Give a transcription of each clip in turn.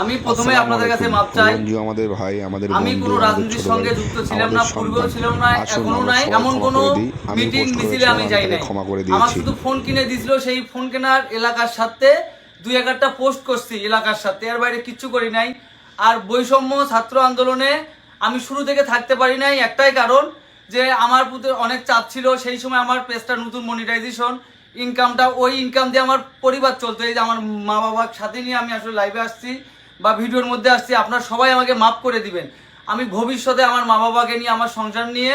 আমি প্রথমে আপনাদের কাছে মাপ চাই। আমাদের ভাই আমাদের আমি কোনো রাজনীতির সঙ্গে যুক্ত ছিলাম না পূর্বেও ছিলাম না এখনও নাই এমন কোনো মিটিং মিছিলে আমি যাই নাই। ক্ষমা করে দিয়েছি। আমার শুধু ফোন কিনে দিছিল সেই ফোন কেনার এলাকার সাথে দুই একটা পোস্ট করছি এলাকার সাথে এর বাইরে কিচ্ছু করি নাই। আর বৈষম্য ছাত্র আন্দোলনে আমি শুরু থেকে থাকতে পারি নাই একটাই কারণ যে আমার প্রতি অনেক চাপ ছিল সেই সময় আমার পেজটা নতুন মনিটাইজেশন ইনকামটা ওই ইনকাম দিয়ে আমার পরিবার চলতো এই যে আমার মা বাবার সাথে নিয়ে আমি আসলে লাইভে আসছি। বা ভিডিওর মধ্যে আসছি, আপনারা সবাই আমাকে মাফ করে দিবেন। আমি ভবিষ্যতে আমার মা বাবাকে নিয়ে, আমার সংসার নিয়ে,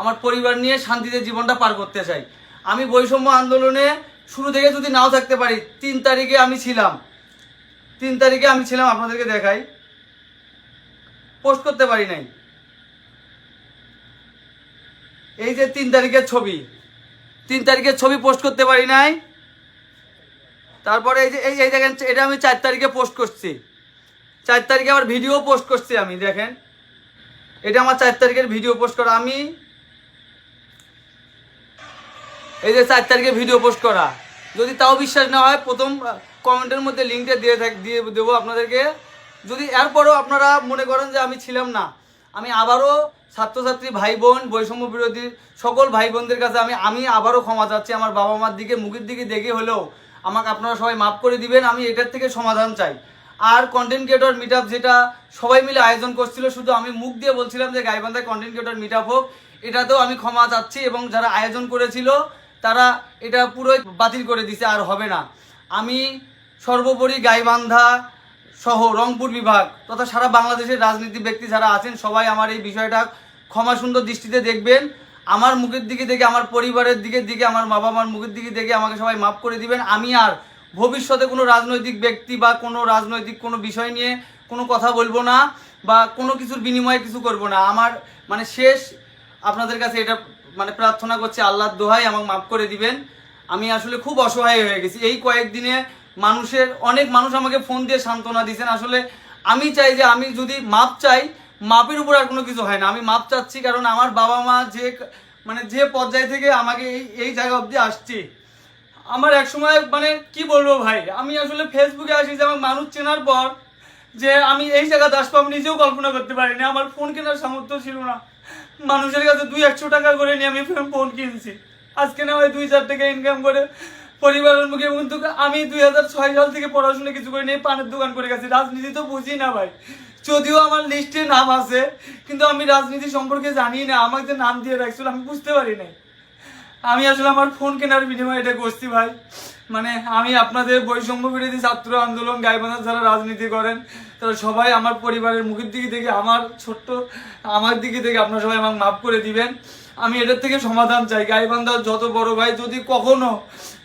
আমার পরিবার নিয়ে শান্তিতে জীবনটা পার করতে চাই। আমি বৈষম্য আন্দোলনে শুরু থেকে যদি নাও থাকতে পারি, তিন তারিখে আমি ছিলাম। তিন তারিখে আমি ছিলাম, আপনাদেরকে দেখাই। পোস্ট করতে পারি নাই। এই যে তিন তারিখের ছবি, তিন তারিখের ছবি পোস্ট করতে পারি নাই। তারপরে এই যে এই দেখেন, এটা আমি চার তারিখে পোস্ট করছি। চার তারিখে আবার ভিডিও পোস্ট করছি আমি, দেখেন। এটা আমার চার তারিখের ভিডিও পোস্ট করা, আমি এই যে চার তারিখে ভিডিও পোস্ট করা। যদি তাও বিশ্বাস না হয়, প্রথম কমেন্টের মধ্যে লিঙ্কটা দিয়ে থাক, দিয়ে দেবো আপনাদেরকে। যদি এরপরও আপনারা মনে করেন যে আমি ছিলাম না, আমি আবারও ছাত্রছাত্রী ভাই বোন বৈষম্য বিরোধী সকল ভাই বোনদের কাছে আমি আমি আবারও ক্ষমা চাচ্ছি, আমার বাবা মার দিকে, মুখের দিকে দেখে হলেও আমাকে আপনারা সবাই মাফ করে দিবেন, আমি এটার থেকে সমাধান চাই। আর কন্টেন্ট ক্রিয়েটর মিট যেটা সবাই মিলে আয়োজন করছিল, শুধু আমি মুখ দিয়ে বলছিলাম যে গাইবান্ধায় কন্টেন্ট ক্রিয়েটর মিট হোক, এটাতেও আমি ক্ষমা চাচ্ছি এবং যারা আয়োজন করেছিল, তারা এটা পুরোই বাতিল করে দিছে, আর হবে না। আমি সর্বোপরি গাইবান্ধা সহ রংপুর বিভাগ তথা সারা বাংলাদেশের রাজনীতি ব্যক্তি যারা আছেন, সবাই আমার এই বিষয়টা ক্ষমা সুন্দর দৃষ্টিতে দেখবেন। আমার মুখের দিকে দেখে, আমার পরিবারের দিকে দিকে আমার বাবা মার মুখের দিকে দেখে আমাকে সবাই মাফ করে দিবেন। আমি আর ভবিষ্যতে কোনো রাজনৈতিক ব্যক্তি বা কোনো রাজনৈতিক কোনো বিষয় নিয়ে কোনো কথা বলব না বা কোনো কিছুর বিনিময়ে কিছু করব না। আমার মানে শেষ আপনাদের কাছে এটা মানে প্রার্থনা করছি, আল্লাহর দোহাই আমাকে মাফ করে দিবেন। আমি আসলে খুব অসহায় হয়ে গেছি। এই কয়েকদিনে মানুষের, অনেক মানুষ আমাকে ফোন দিয়ে সান্ত্বনা দিয়েছেন। আসলে আমি চাই যে আমি যদি মাপ চাই, মাপের উপর আর কোনো কিছু হয় না। আমি মাপ চাচ্ছি কারণ আমার বাবা মা যে মানে যে পর্যায় থেকে আমাকে এই এই জায়গা অবধি আসছি আমার এক সময় মানে কি বলব ভাই? আমি আসলে ফেসবুকে আসি যে আমার মানুষ চেনার পর যে আমি এই জায়গাতে আসব আমি নিজেও কল্পনা করতে পারিনি। আমার ফোন কেনার সামর্থ্য ছিল না। মানুষের কাছে দুই একশো টাকা করে নিয়ে আমি ফোন কিনছি। আজকে না হয় দুই চার টাকা ইনকাম করে পরিবারের মুখে কিন্তু আমি দুই হাজার ছয় সাল থেকে পড়াশোনা কিছু করে নিয়ে পানের দোকান করে গেছি। রাজনীতি তো বুঝি না ভাই। যদিও আমার লিস্টে নাম আছে, কিন্তু আমি রাজনীতি সম্পর্কে জানি না। আমাকে নাম দিয়ে রাখছিল আমি বুঝতে পারি নাই। আমি আসলে আমার ফোন কেনার বিনিময়ে এটা করছি ভাই। মানে আমি আপনাদের বৈষম্য বিরোধী ছাত্র আন্দোলন গাইবান্ধা যারা রাজনীতি করেন, তারা সবাই আমার পরিবারের মুখের দিকে দেখে, আমার ছোট্ট, আমার দিকে দেখে আপনারা সবাই আমাকে মাফ করে দিবেন। আমি এটার থেকে সমাধান চাই। গাইবান্ধার যত বড় ভাই, যদি কখনো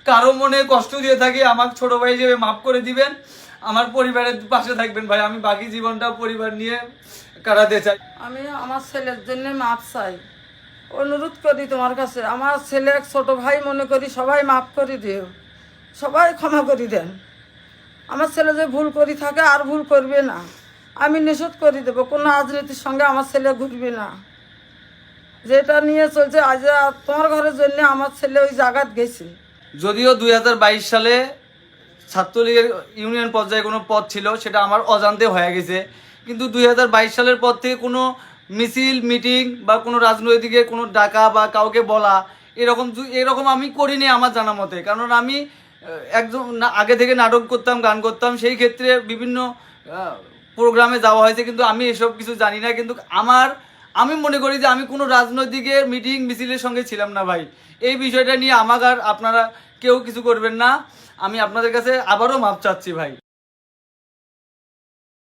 কারও মনে কষ্ট দিয়ে থাকে আমার ছোট ভাই হিসেবে মাফ করে দিবেন। আমার পরিবারের পাশে থাকবেন ভাই। আমি বাকি জীবনটা পরিবার নিয়ে কাটাতে চাই। আমি আমার ছেলের জন্য মাপ চাই। অনুরোধ করি তোমার কাছে। আমার ছেলে এক ছোট ভাই মনে করি, সবাই মাফ করে দিও। সবাই ক্ষমা করে দেন। আমার ছেলে যে ভুল করি থাকে, আর ভুল করবে না। আমি নিষেধ করে দেবো, কোনো রাজনীতির সঙ্গে আমার ছেলে ঘুরবে না। যেটা নিয়ে চলছে, আজ তোমার ঘরের জন্য আমার ছেলে ওই জায়গাত গেছে। যদিও দু হাজার বাইশ সালে ছাত্রলীগের ইউনিয়ন পর্যায়ে কোনো পদ ছিল, সেটা আমার অজান্তে হয়ে গেছে। কিন্তু দু হাজার বাইশ সালের পর থেকে কোনো মিছিল, মিটিং বা কোনো রাজনৈতিকের কোনো ডাকা বা কাউকে বলা, এরকম এরকম আমি করিনি আমার জানা মতে। কারণ আমি একজন আগে থেকে নাটক করতাম, গান করতাম, সেই ক্ষেত্রে বিভিন্ন প্রোগ্রামে যাওয়া হয়েছে, কিন্তু আমি এসব কিছু জানি না। কিন্তু আমার, আমি মনে করি যে আমি কোনো রাজনৈতিকের মিটিং, মিছিলের সঙ্গে ছিলাম না ভাই। এই বিষয়টা নিয়ে আমাকে আর আপনারা কেউ কিছু করবেন না। আমি আপনাদের কাছে আবারও মাপ চাচ্ছি ভাই।